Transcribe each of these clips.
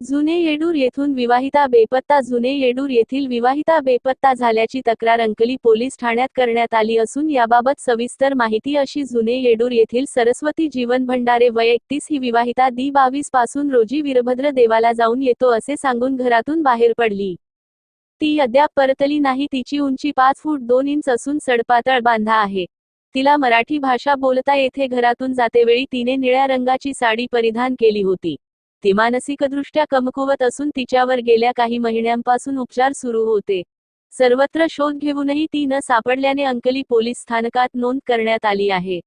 जुने येडूर येथून विवाहिता बेपत्ता जुने येडूर येथील विवाहिता बेपत्ता झाल्याची तक्रार अंकली पोलीस ठाण्यात करण्यात आली असून याबाबत सविस्तर माहिती अशी जुने येडूर येथील सरस्वती जीवन भंडारे वय एकतीस ही विवाहिता दी बावीसपासून रोजी वीरभद्र देवाला जाऊन येतो असे सांगून घरातून बाहेर पडली. ती अद्याप परतली नाही तिची उंची पाच फूट दोन इंच असून सडपातळ बांधा आहे. तिला मराठी भाषा बोलता येथे घरातून जातेवेळी तिने निळ्या रंगाची साडी परिधान केली होती. ती मानसिकदृष्ट्या कमकुवत असून तिच्यावर गेल्या काही महिन्यांपासून उपचार सुरू होते. सर्वत्र शोध घेऊनही ती न सापडल्याने अंकली पोलीस स्थानकात नोंद करण्यात आली आहे.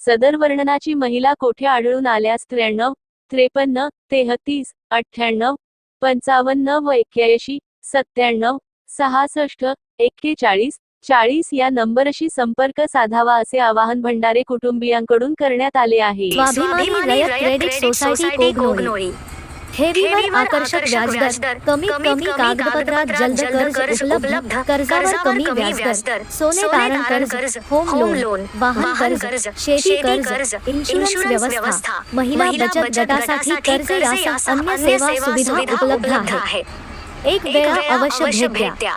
सदर वर्णनाची महिला कोठे आढळून आल्यास त्र्याण्णव त्रेपन्न तेहतीस अठ्ठ्याण्णव पंचावन्न व एक्क्याऐंशी सत्त्याण्णव सहासष्ट एक्केचाळीस चाळीस या नंबरशी संपर्क साधावा असे आवाहन भंडारे कुटुंबियांकडून करण्यात आले आहे. स्वाभिमानी रयत क्रेडिट सोसायटी कोगनोळी ठेवीवर आकर्षक व्याजदर कमीत कमी कागदपत्रात जलद कर्ज उपलब्ध कर्जावर कमी व्याजदर सोने तारण कर्ज होम लोन वाहन कर्ज शेती कर्ज इन्शुरन्स व्यवस्था महिला बचत गटासाठी कर्ज यासह अन्य सेवा सुविधा उपलब्ध आहेत एक वेळा अवश्य भेट द्या.